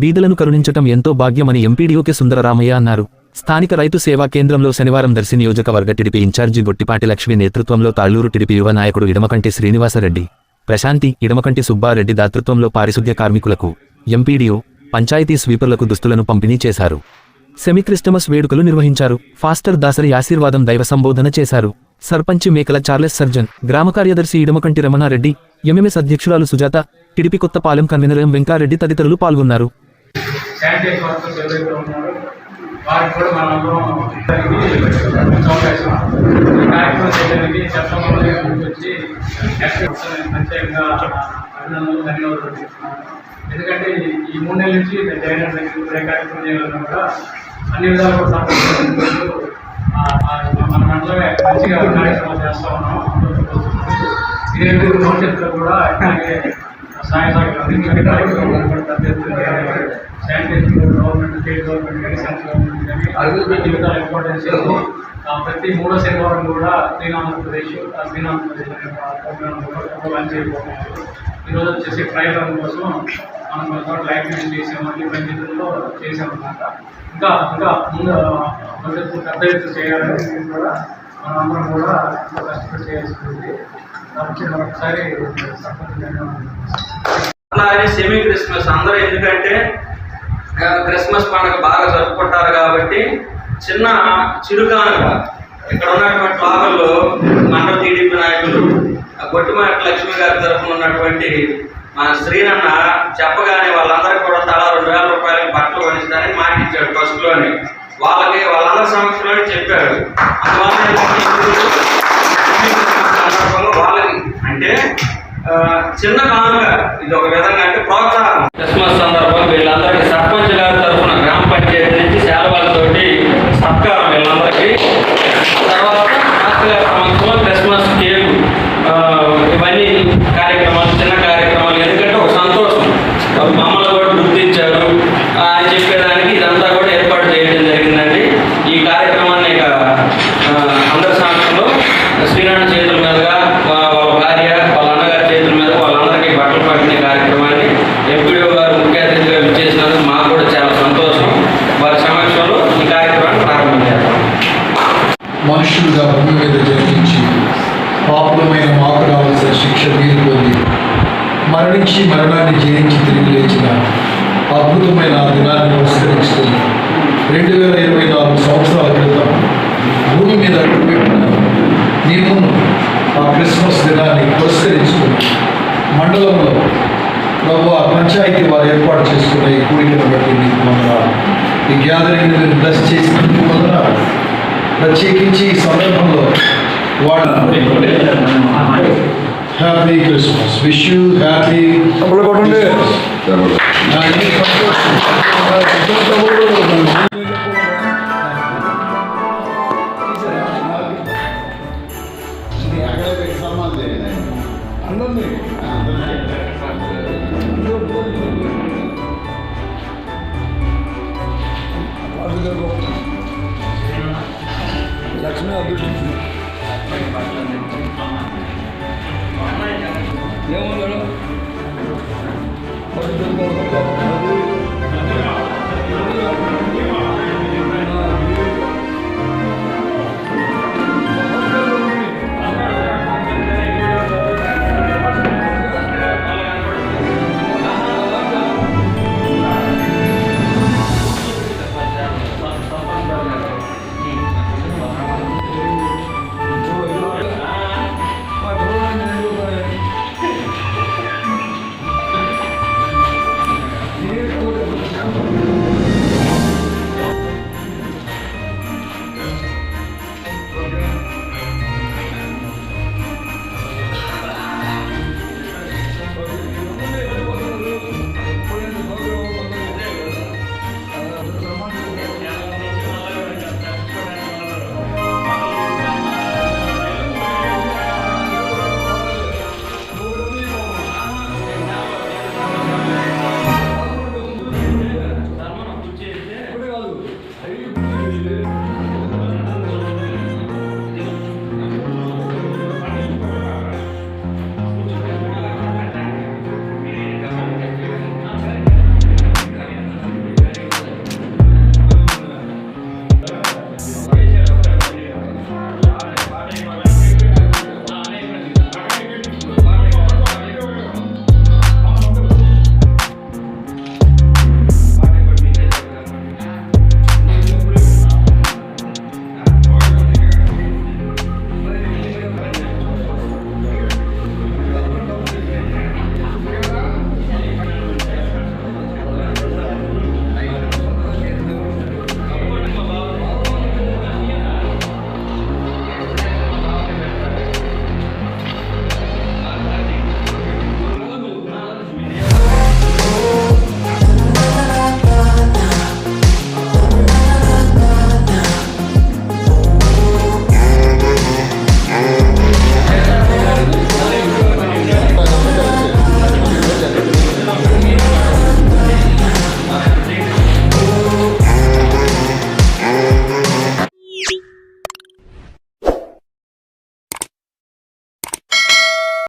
బీదలను కరుణించటం ఎంతో భాగ్యమని ఎంపీడీఓకే సుందరరామయ్య అన్నారు. స్థానిక రైతు సేవా కేంద్రంలో శనివారం దర్శి నియోజకవర్గ టిడిపి ఇన్ఛార్జి గొట్టిపాటి లక్ష్మి నేతృత్వంలో తాళ్ళూరు టిడిపి యువ నాయకుడు ఇడమకంటి శ్రీనివాసరెడ్డి ప్రశాంతి ఇడమకంటి సుబ్బారెడ్డి దాతృత్వంలో పారిశుద్ధ్య కార్మికులకు ఎంపీడీఓ పంచాయతీ స్వీపర్లకు దుస్తులను పంపిణీ చేశారు. సెమీ క్రిస్టమస్ వేడుకలు నిర్వహించారు. ఫాస్టర్ దాసరి ఆశీర్వాదం దైవ సంబోధన చేశారు. సర్పంచ్ మేకల చార్లెస్ సర్జన్ గ్రామ కార్యదర్శి ఇడమకంటి రమణారెడ్డి ఎంఎంఎస్ అధ్యక్షురాలు Sujatha TDP Kothapalem convener M Venkareddy తదితరులు పాల్గొన్నారు. శానిటైజ్ వర్కర్స్ ఎవరైతే ఉన్నారో వారికి కూడా మనందరం అవకాశం ఈ కార్యక్రమం చేయడానికి చట్టంలో వచ్చి ప్రత్యేకంగా అభినందనలు ధన్యవాదాలు చెప్తున్నాను ఎందుకంటే ఈ మూడు నెలల నుంచి జగన్ దగ్గర కార్యక్రమం చేయాలన్నా కూడా అన్ని విధాలు మన మండలమే మంచిగా కార్యక్రమాలు చేస్తూ ఉన్నాం. ఇదే భవిష్యత్తులో కూడా ఇట్లాగే సహాయ సహకారం గవర్నమెంట్ స్టేట్ గవర్నమెంట్ కానీ సెంట్రల్ గవర్నమెంట్ కానీ అభివృద్ధి జీవితాలు ఇంపార్టెన్స్. ఆ ప్రతి మూడో శనివారం కూడా ఆ అనే ప్రోగ్రామ్ కూడా ఒక లంచ్ అయిపోతున్నారు ఈరోజు వచ్చేసి ట్రయల్ రన్ కోసం మనం లైఫ్ మ్యాచ్ చేసాము అన్ని పంచాయతీల్లో చేసామన్నమాట ఇంకా ఇంకా ముందు భవిష్యత్తు పెద్ద ఎత్తు చేయాలని కూడా మనందరం కూడా కష్టపడి చేయాల్సి ఉంది. కాబట్టి మరొకసారి సర్పంచ్ క్రిస్మస్ అందరూ ఎందుకంటే ఆ, క్రిస్మస్ పండుగ బాగా జరుపుకుంటారు కాబట్టి చిన్న చిరుకానుక ఇక్కడ ఉన్నటువంటి లోకల్లో మండల టీడీపీ నాయకులు ఆ గొట్టిమాటి లక్ష్మి గారి తరఫున ఉన్నటువంటి మన శ్రీనన్న చెప్పగానే వాళ్ళందరికీ కూడా తలా రెండు వేల రూపాయలకి బట్టలు కొనిస్తానని మాటిచ్చాడు ఫస్ట్లోనే వాళ్ళకి వాళ్ళందరి సమక్షంలోనే చెప్పాడు. అందువల్ల వాళ్ళకి అంటే చిన్న కానుక. ఇది ఒక విధంగా అంటే ప్రోత్సాహం. క్రిస్మస్ సందర్భం వీళ్ళందరికీ సర్పంచ్ గారి తరఫున గ్రామ పంచాయతీ నుంచి సేవలతోటి సత్కారం వీళ్ళందరికీ. తర్వాత మాస్టర్ క్రిస్మస్ కేక్ ఇవన్నీ కార్యక్రమాలు చిన్న కార్యక్రమాలు. ఎందుకంటే ఒక సంతోషం. మమ్మల్ని కూడా గుర్తించారు. అని చెప్పేదానికి ఇదంతా కూడా ఏర్పాటు చేయడం జరిగిందండి. ఈ కార్యక్రమం ఇక ఆ, అందరి సమక్షంలో శ్రీనారాయణ చేతుల మీదుగా వా- వాళ్ళ భార్య వాళ్ళ అన్నగారి చేతుల మీద వాళ్ళందరికీ బట్టలు పంపిణీ కార్యక్రమాన్ని ఎంపీడీఓ గారు ముఖ్య అతిథిగా విచ్చేసినందుకు మాకు కూడా చాలా సంతోషం వారి సమక్షంలో ఈ కార్యక్రమాన్ని ప్రారంభం చేస్తాం మనుషులుగా భూమి మీద జన్మించి పాపులమైన మాకు రావాల్సిన శిక్ష మీరు పొంది మరణించి మరణాన్ని జయించి తిరిగి లేచిన అద్భుతమైన ఆ దినాన్ని పురస్కరించుకుని రెండు వేల ఇరవై నాలుగు సంవత్సరాల క్రితం భూమి మీద అడుగుపెట్టిన నేను ఆ క్రిస్మస్ దినాన్ని పురస్కరించుకుని మండలంలో ప్రభు ఆ పంచాయతీ వారు ఏర్పాటు చేసుకున్న ఈ కూడికను బట్టి మీకు వందనాలు. ఈ గ్యాదరింగ్ మీరు బ్లెస్ చేసినందుకు వందనాలు. ప్రత్యేకించి ఈ సందర్భంలో వాళ్ళ Happy Christmas. Wish you happy നമ്മൾ കൊടുണ്ട് ലക്ഷ്മി അബ്ദുൾ 我了我的中国好